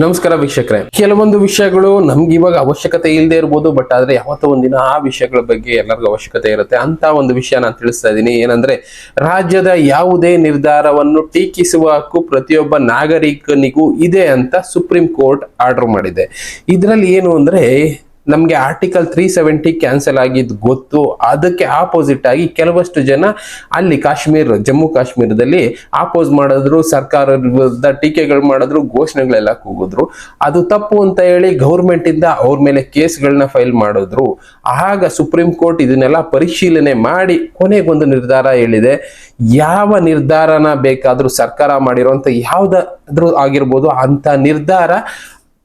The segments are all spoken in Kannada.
ನಮಸ್ಕಾರ ವೀಕ್ಷಕರೇ. ಕೆಲವೊಂದು ವಿಷಯಗಳು ನಮ್ಗೆ ಇವಾಗ ಅವಶ್ಯಕತೆ ಇಲ್ಲದೆ ಇರ್ಬೋದು ಬಟ್ ಆದ್ರೆ ಯಾವತ್ತೋ ಒಂದಿನ ಆ ವಿಷಯಗಳ ಬಗ್ಗೆ ಎಲ್ಲರಿಗೂ ಅವಶ್ಯಕತೆ ಇರುತ್ತೆ. ಅಂತ ಒಂದು ವಿಷಯ ನಾನು ತಿಳಿಸ್ತಾ ಇದ್ದೀನಿ. ಏನಂದ್ರೆ, ರಾಜ್ಯದ ಯಾವುದೇ ನಿರ್ಧಾರವನ್ನು ಟೀಕಿಸುವ ಹಕ್ಕು ಪ್ರತಿಯೊಬ್ಬ ನಾಗರಿಕನಿಗೂ ಇದೆ ಅಂತ ಸುಪ್ರೀಂ ಕೋರ್ಟ್ ಆರ್ಡರ್ ಮಾಡಿದೆ. ಇದರಲ್ಲಿ ಏನು ಅಂದ್ರೆ ನಮ್ಗೆ ಆರ್ಟಿಕಲ್ ತ್ರೀ ಸೆವೆಂಟಿ ಕ್ಯಾನ್ಸಲ್ ಆಗಿದ್ದು ಗೊತ್ತು. ಅದಕ್ಕೆ ಆಪೋಸಿಟ್ ಆಗಿ ಕೆಲವಷ್ಟು ಜನ ಅಲ್ಲಿ ಕಾಶ್ಮೀರ್, ಜಮ್ಮು ಕಾಶ್ಮೀರದಲ್ಲಿ ಆಪೋಸ್ ಮಾಡಿದ್ರು ಸರ್ಕಾರದ ಟೀಕೆಗಳು ಮಾಡಿದ್ರು, ಘೋಷಣೆಗಳೆಲ್ಲ ಕೂಗಿದ್ರು. ಅದು ತಪ್ಪು ಅಂತ ಹೇಳಿ ಗೌರ್ಮೆಂಟ್ ಇಂದ ಅವ್ರ ಮೇಲೆ ಕೇಸ್ಗಳನ್ನ ಫೈಲ್ ಮಾಡಿದ್ರು. ಆಗ ಸುಪ್ರೀಂ ಕೋರ್ಟ್ ಇದನ್ನೆಲ್ಲ ಪರಿಶೀಲನೆ ಮಾಡಿ ಕೊನೆಗೊಂದು ನಿರ್ಧಾರ ಹೇಳಿದೆ. ಯಾವ ನಿರ್ಧಾರನ ಬೇಕಾದ್ರೂ ಸರ್ಕಾರ ಮಾಡಿರುವಂತ ಯಾವ್ದಾದ್ರು ಆಗಿರ್ಬೋದು, ಅಂತ ನಿರ್ಧಾರ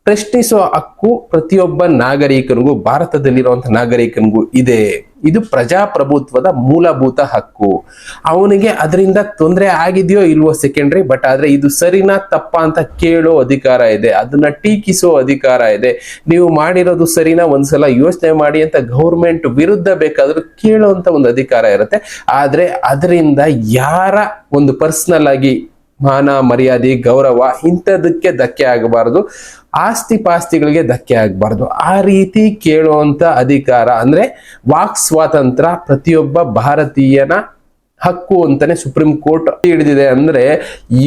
ಪ್ರಶ್ನಿಸುವ ಹಕ್ಕು ಪ್ರತಿಯೊಬ್ಬ ನಾಗರಿಕನಿಗೂ ಭಾರತದಲ್ಲಿರುವಂತಹ ನಾಗರಿಕನಿಗೂ ಇದೆ. ಇದು ಪ್ರಜಾಪ್ರಭುತ್ವದ ಮೂಲಭೂತ ಹಕ್ಕು. ಅವನಿಗೆ ಅದರಿಂದ ತೊಂದರೆ ಆಗಿದೆಯೋ ಇಲ್ವೋ ಸೆಕೆಂಡ್ರಿ ಬಟ್ ಆದ್ರೆ ಇದು ಸರಿನಾ ತಪ್ಪ ಅಂತ ಕೇಳೋ ಅಧಿಕಾರ ಇದೆ. ಅದನ್ನ ಟೀಕಿಸೋ ಅಧಿಕಾರ ಇದೆ. ನೀವು ಮಾಡಿರೋದು ಸರಿನಾ ಒಂದ್ಸಲ ಯೋಚನೆ ಮಾಡಿ ಅಂತ ಗೌರ್ಮೆಂಟ್ ವಿರುದ್ಧ ಬೇಕಾದ್ರೂ ಕೇಳೋಂತ ಒಂದು ಅಧಿಕಾರ ಇರುತ್ತೆ. ಆದ್ರೆ ಅದರಿಂದ ಯಾರ ಒಂದು ಪರ್ಸನಲ್ ಆಗಿ ಮಾನ, ಮರ್ಯಾದೆ, ಗೌರವ ಇಂಥದಕ್ಕೆ ಧಕ್ಕೆ ಆಗಬಾರದು. ಆಸ್ತಿ ಪಾಸ್ತಿಗಳಿಗೆ ಧಕ್ಕೆ ಆಗಬಾರ್ದು. ಆ ರೀತಿ ಕೇಳುವಂತ ಅಧಿಕಾರ ಅಂದ್ರೆ ವಾಕ್ ಸ್ವಾತಂತ್ರ್ಯ ಪ್ರತಿಯೊಬ್ಬ ಭಾರತೀಯನ ಹಕ್ಕು ಅಂತಾನೆ ಸುಪ್ರೀಂ ಕೋರ್ಟ್ ಹಿಡಿದಿದೆ ಅಂದ್ರೆ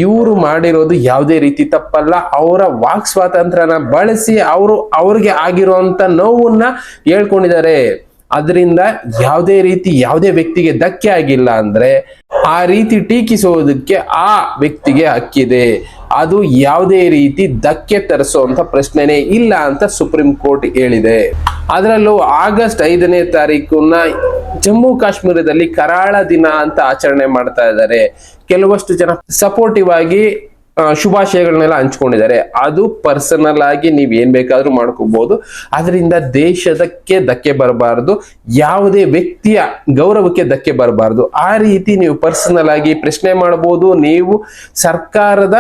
ಇವರು ಮಾಡಿರೋದು ಯಾವುದೇ ರೀತಿ ತಪ್ಪಲ್ಲ. ಅವರ ವಾಕ್ ಸ್ವಾತಂತ್ರ್ಯನ ಬಳಸಿ ಅವರು ಅವ್ರಿಗೆ ಆಗಿರುವಂತ ನೋವನ್ನ ಹೇಳ್ಕೊಂಡಿದ್ದಾರೆ. ಅದರಿಂದ ಯಾವುದೇ ರೀತಿ ಯಾವುದೇ ವ್ಯಕ್ತಿಗೆ ಧಕ್ಕೆ ಆಗಿಲ್ಲ ಅಂದ್ರೆ ಆ ರೀತಿ ಟೀಕಿಸುವುದಕ್ಕೆ ಆ ವ್ಯಕ್ತಿಗೆ ಹಕ್ಕಿದೆ. ಅದು ಯಾವುದೇ ರೀತಿ ಧಕ್ಕೆ ತರಿಸುವಂತ ಪ್ರಶ್ನೆನೇ ಇಲ್ಲ ಅಂತ ಸುಪ್ರೀಂ ಕೋರ್ಟ್ ಹೇಳಿದೆ. ಅದರಲ್ಲೂ ಆಗಸ್ಟ್ ಐದನೇ ತಾರೀಕುನ ಜಮ್ಮು ಕಾಶ್ಮೀರದಲ್ಲಿ ಕರಾಳ ದಿನ ಅಂತ ಆಚರಣೆ ಮಾಡ್ತಾ ಇದ್ದಾರೆ. ಕೆಲವಷ್ಟು ಜನ ಸಪೋರ್ಟಿವ್ ಆಗಿ ಶುಭಾಶಯಗಳನ್ನೆಲ್ಲ ಹಂಚ್ಕೊಂಡಿದ್ದಾರೆ. ಅದು ಪರ್ಸನಲ್ ಆಗಿ ನೀವು ಏನ್ ಬೇಕಾದ್ರೂ ಮಾಡ್ಕೋಬಹುದು ಅದರಿಂದ ದೇಶದಕ್ಕೆ ಧಕ್ಕೆ ಬರಬಾರದು. ಯಾವುದೇ ವ್ಯಕ್ತಿಯ ಗೌರವಕ್ಕೆ ಧಕ್ಕೆ ಬರಬಾರದು. ಆ ರೀತಿ ನೀವು ಪರ್ಸನಲ್ ಆಗಿ ಪ್ರಶ್ನೆ ಮಾಡಬಹುದು ನೀವು ಸರ್ಕಾರದ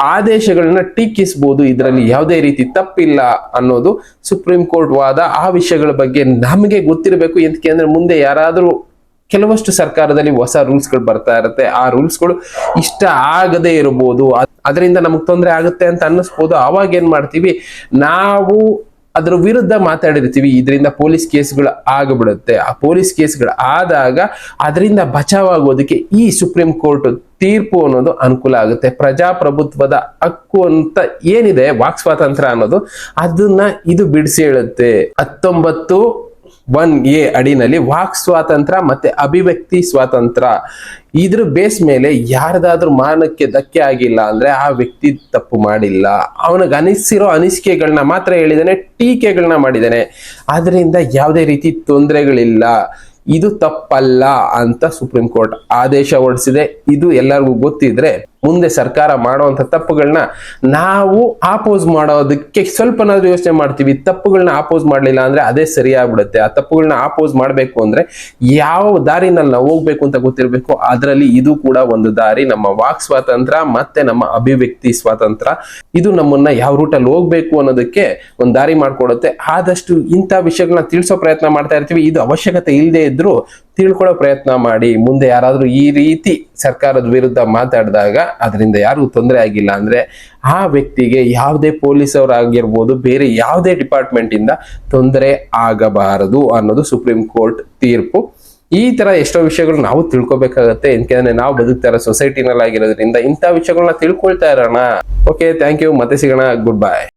ಆದೇಶಗಳನ್ನ ಟೀಕಿಸಬಹುದು ಇದರಲ್ಲಿ ಯಾವುದೇ ರೀತಿ ತಪ್ಪಿಲ್ಲ ಅನ್ನೋದು ಸುಪ್ರೀಂ ಕೋರ್ಟ್ ವಾದ ಆ ವಿಷಯಗಳ ಬಗ್ಗೆ ನಮಗೆ ಗೊತ್ತಿರಬೇಕು. ಎಂತಕ್ಕೆ ಅಂದ್ರೆ ಮುಂದೆ ಯಾರಾದರೂ ಕೆಲವಷ್ಟು ಸರ್ಕಾರದಲ್ಲಿ ಹೊಸ ರೂಲ್ಸ್ಗಳು ಬರ್ತಾ ಇರುತ್ತೆ. ಆ ರೂಲ್ಸ್ಗಳು ಇಷ್ಟ ಆಗದೆ ಇರಬಹುದು ಅದರಿಂದ ನಮಗೆ ತೊಂದರೆ ಆಗುತ್ತೆ ಅಂತ ಅನ್ನಿಸ್ಬೋದು. ಅವಾಗ ಏನ್ ಮಾಡ್ತೀವಿ? ನಾವು ಅದ್ರ ವಿರುದ್ಧ ಮಾತಾಡಿರ್ತೀವಿ. ಇದರಿಂದ ಪೊಲೀಸ್ ಕೇಸ್ಗಳು ಆಗಬಿಡುತ್ತೆ. ಆ ಪೊಲೀಸ್ ಕೇಸ್ಗಳು ಆದಾಗ ಅದರಿಂದ ಬಚಾವಾಗೋದಕ್ಕೆ ಈ ಸುಪ್ರೀಂ ಕೋರ್ಟ್ ತೀರ್ಪು ಅನ್ನೋದು ಅನುಕೂಲ ಆಗುತ್ತೆ. ಪ್ರಜಾಪ್ರಭುತ್ವದ ಹಕ್ಕು ಅಂತ ಏನಿದೆ, ವಾಕ್ ಸ್ವಾತಂತ್ರ್ಯ ಅನ್ನೋದು, ಅದನ್ನ ಇದು ಬಿಡಿಸಿ ಹೇಳುತ್ತೆ. ಹತ್ತೊಂಬತ್ತು ಒನ್ ಎ ಅಡಿನಲ್ಲಿ ವಾಕ್ ಸ್ವಾತಂತ್ರ್ಯ ಮತ್ತೆ ಅಭಿವ್ಯಕ್ತಿ ಸ್ವಾತಂತ್ರ್ಯ ಇದ್ರ ಬೇಸ್ ಮೇಲೆ ಯಾರ್ದಾದ್ರೂ ಮಾನಕ್ಕೆ ಧಕ್ಕೆ ಆಗಿಲ್ಲ ಅಂದ್ರೆ ಆ ವ್ಯಕ್ತಿ ತಪ್ಪು ಮಾಡಿಲ್ಲ. ಅವನಿಗೆ ಅನಿಸಿರೋ ಅನಿಸಿಕೆಗಳನ್ನ ಮಾತ್ರ ಹೇಳಿದಾನೆ ಟೀಕೆಗಳನ್ನ ಮಾಡಿದ್ದಾನೆ ಆದ್ರಿಂದ ಯಾವುದೇ ರೀತಿ ತೊಂದರೆಗಳಿಲ್ಲ. ಇದು ತಪ್ಪಲ್ಲ ಅಂತ ಸುಪ್ರೀಂ ಕೋರ್ಟ್ ಆದೇಶ ಹೊರಡಿಸಿದೆ ಇದು ಎಲ್ಲರಿಗೂ ಗೊತ್ತಿದ್ರೆ ಮುಂದೆ ಸರ್ಕಾರ ಮಾಡುವಂತ ತಪ್ಪುಗಳನ್ನ ನಾವು ಆಪೋಸ್ ಮಾಡೋದಕ್ಕೆ ಸ್ವಲ್ಪನಾದ್ರೂ ಯೋಚನೆ ಮಾಡ್ತೀವಿ. ತಪ್ಪುಗಳನ್ನ ಆಪೋಸ್ ಮಾಡಲಿಲ್ಲ ಅಂದ್ರೆ ಅದೇ ಸರಿಯಾಗ್ಬಿಡುತ್ತೆ. ಆ ತಪ್ಪುಗಳನ್ನ ಆಪೋಸ್ ಮಾಡ್ಬೇಕು ಅಂದ್ರೆ ಯಾವ ದಾರಿನಲ್ಲಿ ನಾವು ಹೋಗ್ಬೇಕು ಅಂತ ಗೊತ್ತಿರಬೇಕು. ಅದರಲ್ಲಿ ಇದು ಕೂಡ ಒಂದು ದಾರಿ. ನಮ್ಮ ವಾಕ್ ಸ್ವಾತಂತ್ರ್ಯ ಮತ್ತೆ ನಮ್ಮ ಅಭಿವ್ಯಕ್ತಿ ಸ್ವಾತಂತ್ರ್ಯ ಇದು ನಮ್ಮನ್ನ ಯಾವ ರೂಟಲ್ಲಿ ಹೋಗ್ಬೇಕು ಅನ್ನೋದಕ್ಕೆ ಒಂದು ದಾರಿ ಮಾಡ್ಕೊಡುತ್ತೆ. ಆದಷ್ಟು ಇಂಥ ವಿಷಯಗಳನ್ನ ತಿಳಿಸೋ ಪ್ರಯತ್ನ ಮಾಡ್ತಾ ಇರ್ತೀವಿ. ಇದು ಅವಶ್ಯಕತೆ ಇಲ್ಲದೆ ಇದ್ರೂ ತಿಳ್ಕೊಳ್ಳೋ ಪ್ರಯತ್ನ ಮಾಡಿ ಮುಂದೆ ಯಾರಾದರೂ ಈ ರೀತಿ ಸರ್ಕಾರದ ವಿರುದ್ಧ ಮಾತಾಡಿದಾಗ ಅದರಿಂದ ಯಾರಿಗೂ ತೊಂದರೆ ಆಗಿಲ್ಲ ಅಂದ್ರೆ ಆ ವ್ಯಕ್ತಿಗೆ ಯಾವುದೇ ಪೊಲೀಸವರಾಗಿರ್ಬೋದು ಬೇರೆ ಯಾವುದೇ ಡಿಪಾರ್ಟ್ಮೆಂಟ್ ಇಂದ ತೊಂದರೆ ಆಗಬಾರದು ಅನ್ನೋದು ಸುಪ್ರೀಂ ಕೋರ್ಟ್ ತೀರ್ಪು. ಈ ತರ ಎಷ್ಟೋ ವಿಷಯಗಳು ನಾವು ತಿಳ್ಕೊಬೇಕಾಗತ್ತೆ. ಯಾಕೆಂದ್ರೆ ನಾವು ಬದುಕ್ತಾ ಇರೋ ಸೊಸೈಟಿನಲ್ಲಿ ಆಗಿರೋದ್ರಿಂದ ಇಂಥ ವಿಷಯಗಳನ್ನ ತಿಳ್ಕೊಳ್ತಾ ಇರೋಣ. ಓಕೆ ಥ್ಯಾಂಕ್ ಯು ಮತ್ತೆ ಸಿಗೋಣ. Good bye